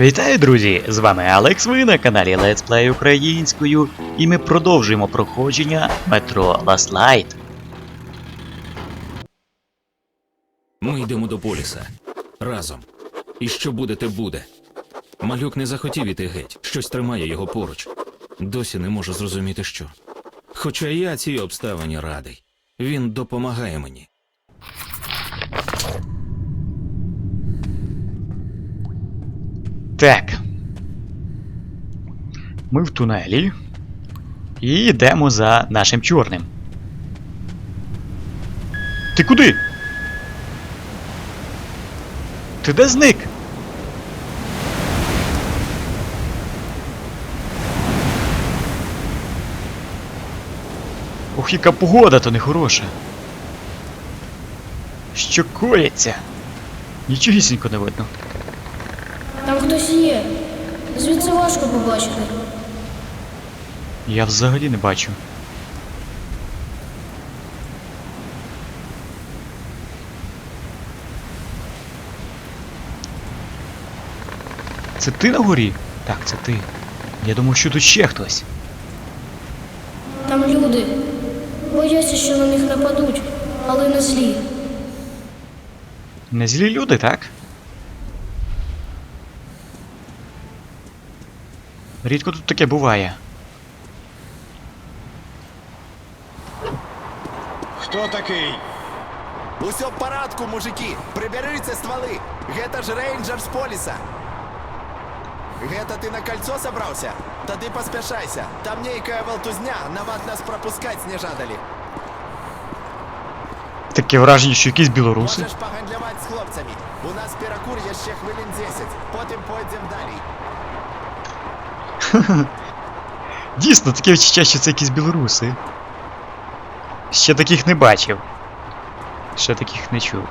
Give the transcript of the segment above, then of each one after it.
Вітаю, друзі! З вами Алекс. Ви на каналі Let's Play українською, і ми продовжуємо проходження метро Last Light. Ми йдемо до поліса. Разом. І що буде, те буде. Малюк не захотів іти геть, щось тримає його поруч. Досі не можу зрозуміти, що. Хоча я цій обставині радий. Він допомагає мені. Так. Ми в тунелі. І йдемо за нашим чорним. Ти куди? Ти де зник? Ох, яка погода то нехороша. Що коїться? Нічогісінько не видно. Є. Звідси важко побачити. Я взагалі не бачу. Це ти на горі? Так, це ти. Я думав, що тут ще хтось. Там люди. Бояться, що на них нападуть, але не злі. Не злі люди, так? Рідко тут таке буває. Хто такий? Усьо в парадку, мужики! Приберіться стволи! Гэта ж рейнджер з поліса! Гэта ты на кольцо собрался? Тады поспешайся. Там нейкая волтузня, нават нас пропускать не жадали. Таке враження, що якісь білоруси. Можеш погандлювати з хлопцями. У нас перекур є ще хвилин 10, потім пойдем далі. Дійсно, таке відчуття, що це якісь білоруси. Ще таких не бачив. Ще таких не чув.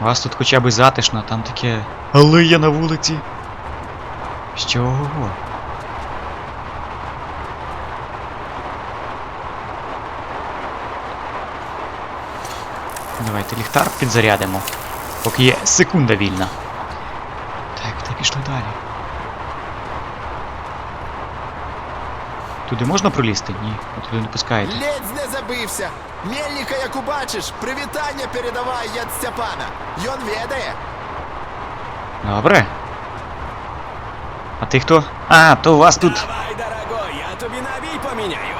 У вас тут хоча б затишно, там таке алея на вулиці. Що ого? Давайте ліхтар підзарядимо. Поки є секунда вільна. Так, та пішли далі. Туди можна пролізти? Ні, туди не пускаєте. Ледь не забився. Мельника, як убачиш, привітання передавай від Степана. Йон ведає. Добре. А ти хто? А, то у вас тут. Давай, дорогой, я тобі набій поміняю.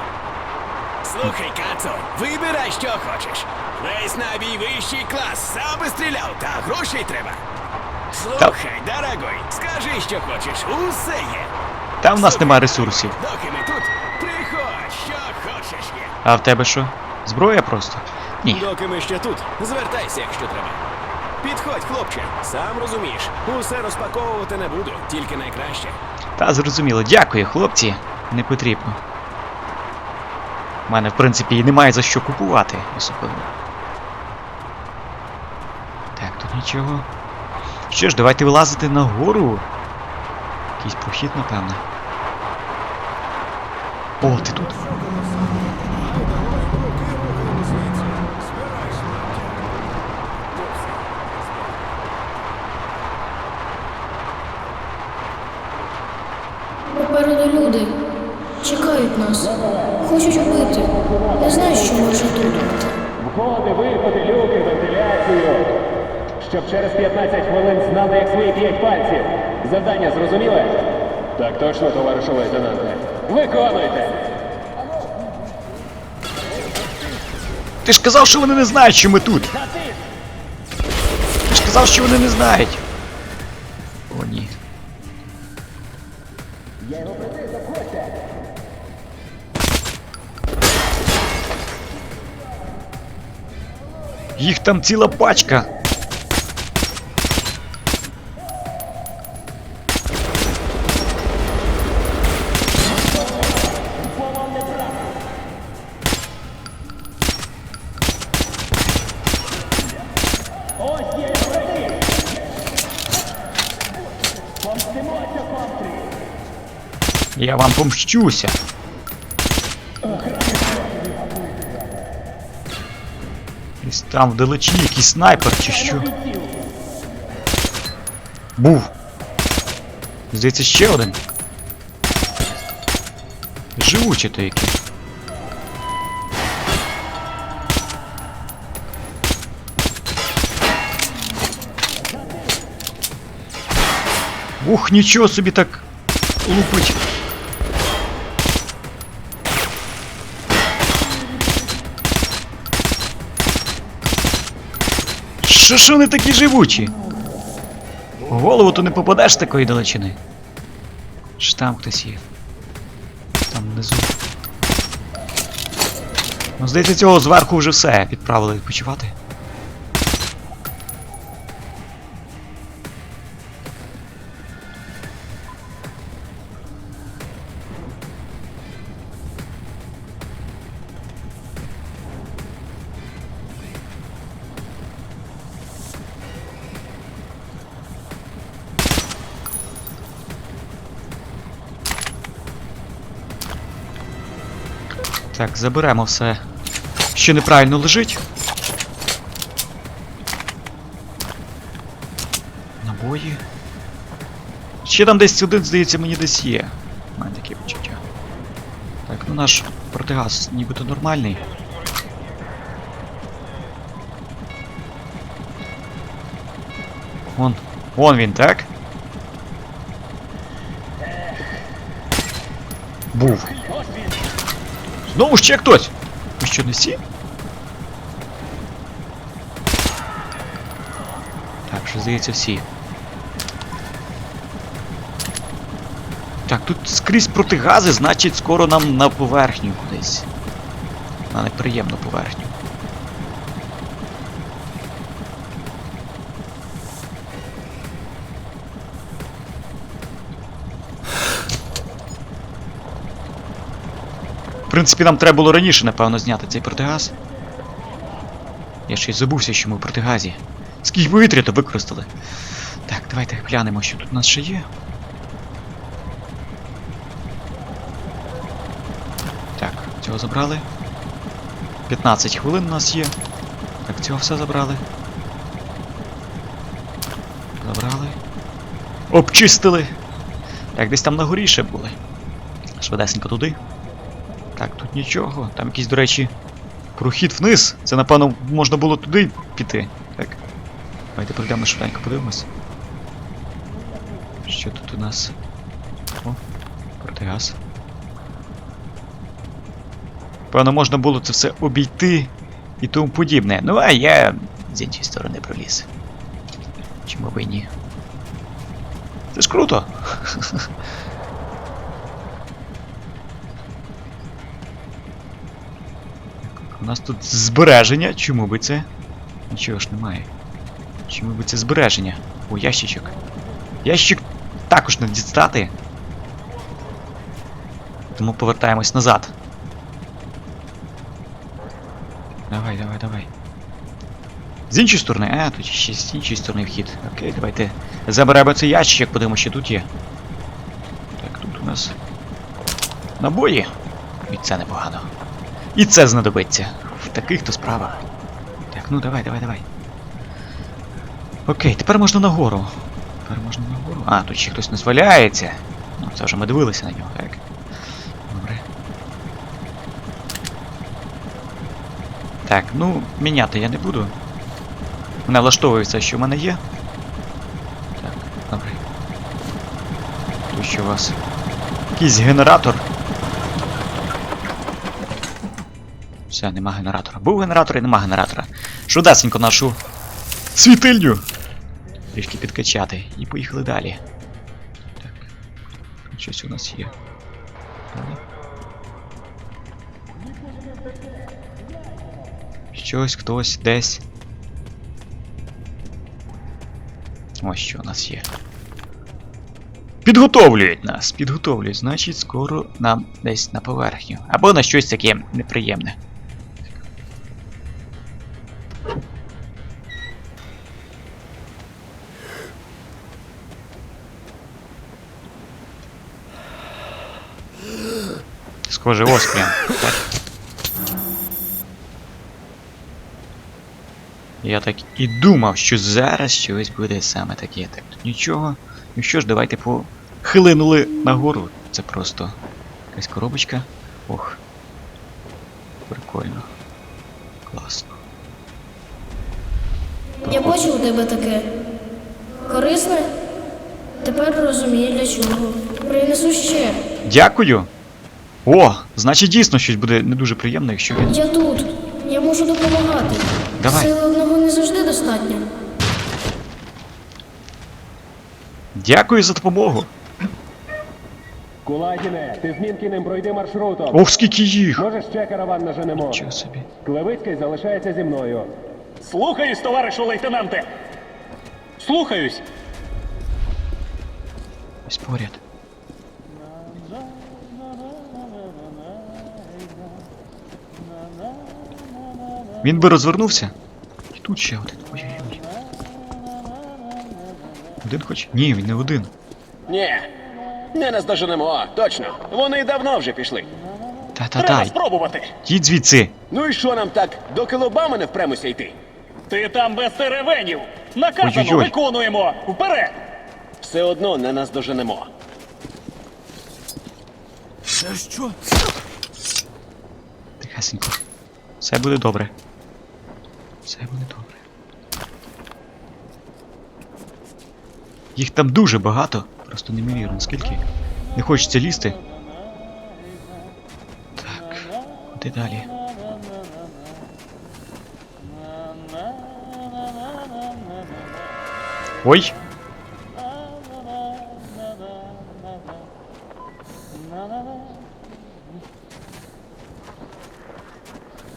Слухай, Кацо, вибирай, що хочеш. Весь набій вищий клас, сам би стріляв, та грошей треба. Слухай, дорогой, скажи, що хочеш, усе є. Там в нас нема ресурсів. Доки ми А в тебе що? Зброя просто? Ні. Доки ми ще тут, звертайся, якщо треба. Підходь, хлопче, сам розумієш, усе розпаковувати не буду, тільки найкраще. Та зрозуміло. Дякую, хлопці. Не потрібно. У мене, в принципі, і немає за що купувати особливо. Так, тут нічого. Що ж, давайте вилазити нагору. Якийсь прохід, напевне. О, ти тут. Попереду люди. Чекають нас. Хочуть убити. Не знаю, що може тут. Входи, виходи, люки, вентиляцію. Щоб через 15 хвилин знали, як свої п'ять пальців. Завдання зрозуміле? Так точно, товаришу лейтенанте. Виконуйте! Ти ж казав, що вони не знають, що ми тут. Ти ж казав, що вони не знають. О, ні. Їх там ціла пачка. Я вам помщуся. Десь там вдалечі якийсь снайпер чи що. Був. Здається, ще один. Живучі то які. Ух, нічого собі так лупить. Що ж вони такі живучі? В голову то не попадеш такої далечини. Чи там хтось є? Там внизу. Ну, здається, цього зверху вже все. Відправили відпочивати. Так, заберемо все, що неправильно лежить. Набої. Ще там десь один, здається, мені десь є. Мене таке почуття. Так, ну наш протигаз нібито нормальний. Вон. Вон він, так? Був. Знову ще хтось! Ви що, не всі? Так, що здається всі. Так, тут скрізь протигази, значить скоро нам на поверхню кудись. На неприємну поверхню. Принципі, нам треба було раніше, напевно, зняти цей протигаз. Я ще й забувся, що ми в протигазі. Скільки повітря то використали. Так, давайте глянемо, що тут у нас ще є. Так, цього забрали. 15 хвилин у нас є. Так, цього все забрали. Забрали. Обчистили. Так, десь там на горі ще були. Швидесенько туди. Так, тут нічого. Там якийсь, до речі, прохід вниз. Це, напевно, можна було туди піти. Так. Давайте пройдемо швиденько, подивимось. Що тут у нас? О, протигаз. Певно, можна було це все обійти і тому подібне. Ну, а я з іншої сторони проліз. Чому би і ні? Це ж круто! нас тут збереження, чому би це? Нічого ж немає. Чому би це збереження? О, ящичок. Ящик також не дістати. Тому повертаємось назад. Давай, давай, давай. З іншої сторони, а, тут ще з іншої сторони вхід. Окей, давайте заберемо цей ящик, подивимося, що тут є. Так, тут у нас набої. І це непогано. І це знадобиться. Таких то справах. Так, ну давай, давай, давай. Окей, тепер можна нагору. Тепер можна нагору. А, тут ще хтось не зваляється. Ну, це вже ми дивилися на нього, так. Добре. Так, ну, міняти я не буду. Мене влаштовує все, що в мене є. Так, добре. Тут що у вас? Якийсь генератор. Все, нема генератора. Був генератор і нема генератора. Швидесенько нашу світильню. Трішки підкачати. І поїхали далі. Так. Щось у нас є. Щось, хтось, десь. Ось що у нас є. Підготовлюють нас, підготовлюють, значить, скоро нам десь на поверхню. Або на щось таке неприємне. Схоже, ось прям. Я так і думав, що зараз щось буде саме таке. Так, тут нічого. Ну що ж, давайте похилинули нагору. Це просто якась коробочка. Ох. Прикольно. Класно. Я бачив у тебе таке. Корисне? Тепер розумію для чого. Принесу ще. Дякую! О, значить дійсно щось буде не дуже приємно, якщо він. Я тут. Я можу допомагати. Давай. Сили одного не завжди достатньо. Дякую за допомогу! Кулагіне, ти з Мінкіним пройди маршрутом. Ох, скільки їх! Може, ще караван наженемо. Чого собі? Клевицький залишається зі мною. Слухаюсь, товаришу лейтенанте. Слухаюсь. Ось поряд. Він би розвернувся. І тут ще один. Ой-ой-ой. Один хоч? Ні, він не один. Ні, не наздоженемо, точно. Вони давно вже пішли. Треба Та-та-та, спробувати. йдіть звідси. Ну і що нам так, до килобами не впремося йти? Ти там без теревенів. Наказано, Ой-ой-ой. виконуємо. Вперед. Все одно не наздоженемо. Тихесенько. Все буде добре. Все буде добре. Їх там дуже багато, просто неймовірно, скільки. Не хочеться лізти. Так, куди далі? Ой!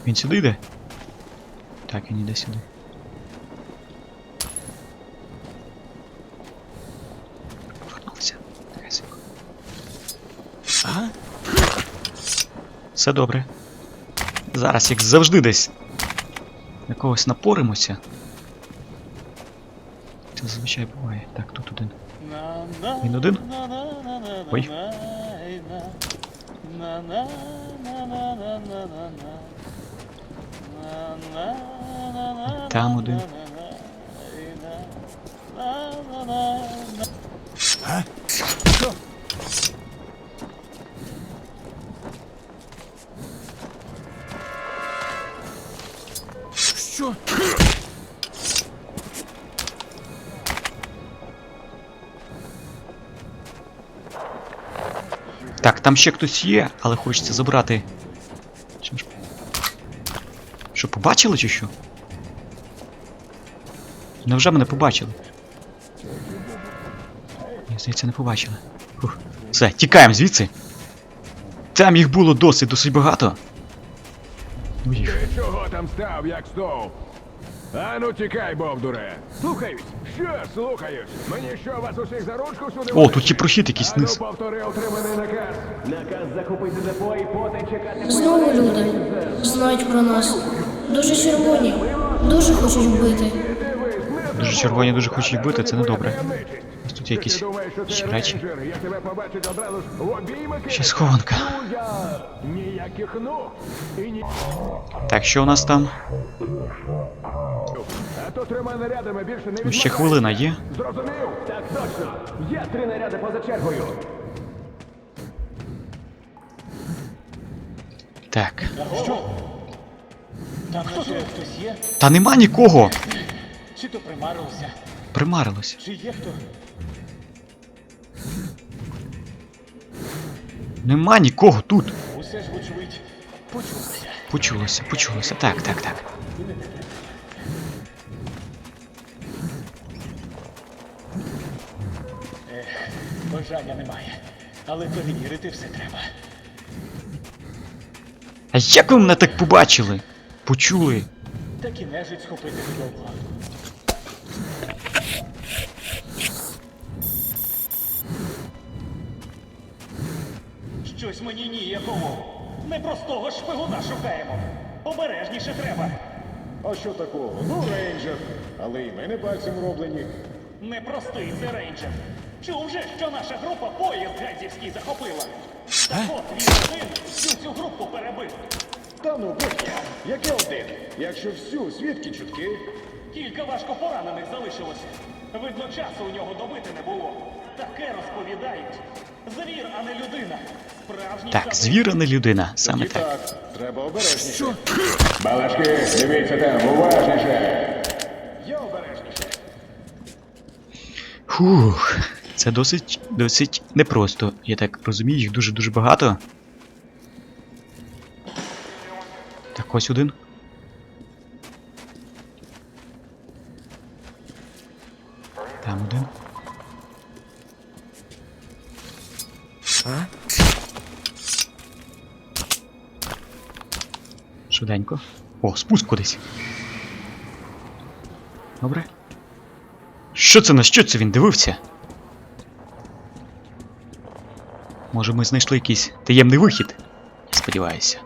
Він сюди йде? Так, він йде сюди. Повернувся. Тихесенько. Все добре. Зараз, як завжди десь. На когось напоримося. Це зазвичай буває. Так, тут один. Він один? Ой. Там один. Що? Так, там ще хтось є, але хочеться забрати. Що, побачили чи що? Невже мене побачили? Ні, здається, не побачили. Фух. Все, тікаємо звідси. Там їх було досить, досить багато. Ну їх. Ти чого там став, як стовп? Ану тікай, бовдуре. Слухаюсь. Що слухаюсь? Мені що вас усіх за ручку сюди? О, тут є прохід якийсь Ану вниз. повтори отриманий наказ. Наказ захопити депо і потай чекати. Знову люди знають про нас. Дуже червоні. Дуже хочуть вбити. Дуже червоні, дуже хочуть бити, це не добре. Тут є якісь речі. Ще схованка. Так, що у нас там? Ну, ще хвилина є. Зрозумів? Так точно. Є три наряди поза чергою. Так. Та нема нікого! Чи то примарився? Примарилося. Чи є хто? Нема нікого тут. Усе ж, вочевидь, почулося. Почулося, почулося. Так, так, так. Бажання немає. Але перевірити все треба. А як ви мене так побачили? Почули? Так і нежить схопити недовго. Щось мені ніякого. Не простого шпигуна шукаємо. Обережніше треба. А що такого? Ну, рейнджер. Але і мене пальцем роблені. Непростий це рейнджер. Чув же, що наша група поїзд Гадзівський захопила. Так от він один всю цю групу перебив. Та ну, Петя, яке один? Якщо всю, звідки чутки? Кілька важко поранених залишилося. Видно, часу у нього добити не було. Таке розповідають. Звір, а не людина. Справжній Так, звір, а не людина. Саме так. так, треба обережніше. Балашки, дивіться там, уважніше. Я обережніше. Фух, це досить, досить непросто. Я так розумію, їх дуже-дуже багато. Так, ось один. О, спуск кудись. Добре. Що це на що це він дивився? Може ми знайшли якийсь таємний вихід? Сподіваюся.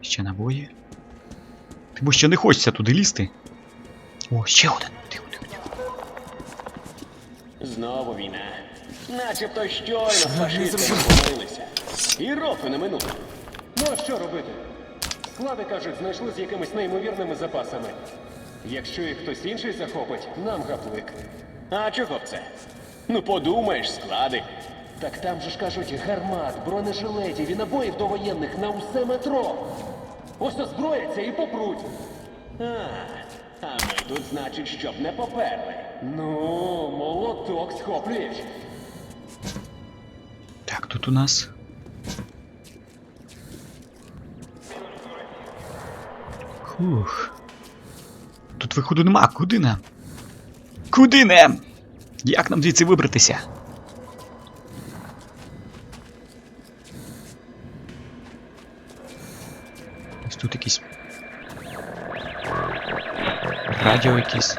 Ще набої. Тому що не хочеться туди лізти. О, ще один. Тихо, тихо, тихо. Знову війна. Начебто щойно з фашистами помирилися. І року не минуло. Ну а що робити? Склади, кажуть, знайшли з якимись неймовірними запасами. Якщо їх хтось інший захопить, нам гаплик. А чого б це? Ну подумаєш, склади. Так там же ж кажуть, гармат, бронежилетів і набоїв довоєнних на усе метро. Ось озброяться і попруть. А, а ми тут, значить, щоб не поперли. Ну, молоток схоплюєш. Так, тут у нас. Хух. Тут виходу нема. Куди нам? Куди нам? Як нам звідси вибратися? Ось тут якісь. Радіо якісь.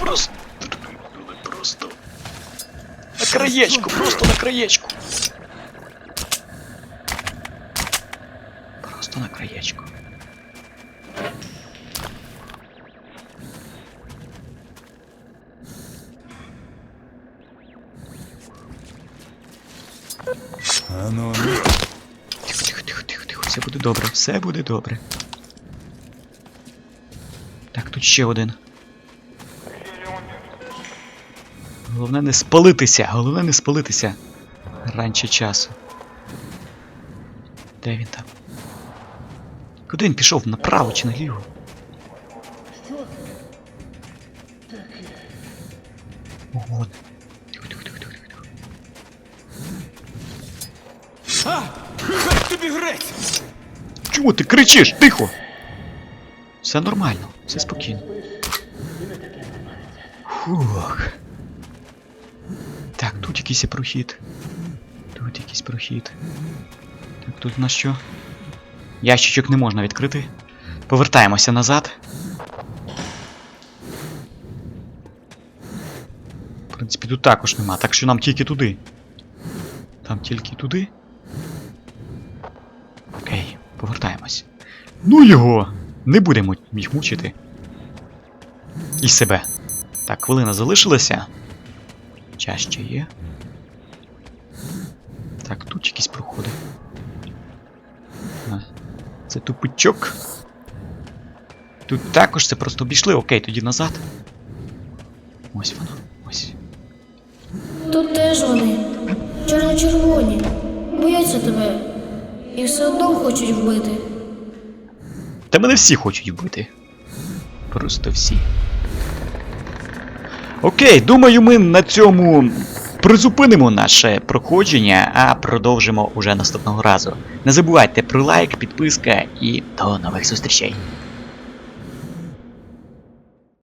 Просто. Просто. На краєчку, просто на краєчку. Все буде добре. Так, тут ще один. Головне не спалитися, головне не спалитися раніше часу. Де він там? Куди він пішов? Направо чи наліво? Ого. Чому ти кричиш? Тихо! Все нормально, все спокійно. Фух. Так, тут якийсь прохід. Тут якийсь прохід. Так, тут у нас що? Ящичок не можна відкрити. Повертаємося назад. В принципі, тут також нема, так що нам тільки туди. Там тільки туди. Ну його! Не будемо їх мучити. І себе. Так, хвилина залишилася. Час ще є. Так, тут якісь проходи. Це тупичок. Тут також це просто обійшли. Окей, тоді назад. Ось воно. Ось. Тут теж вони. Чорно-червоні. Бояться тебе. І все одно хочуть вбити. Та мене всі хочуть вбити. Просто всі. Окей, думаю, ми на цьому призупинимо наше проходження, а продовжимо уже наступного разу. Не забувайте про лайк, підписка і до нових зустрічей.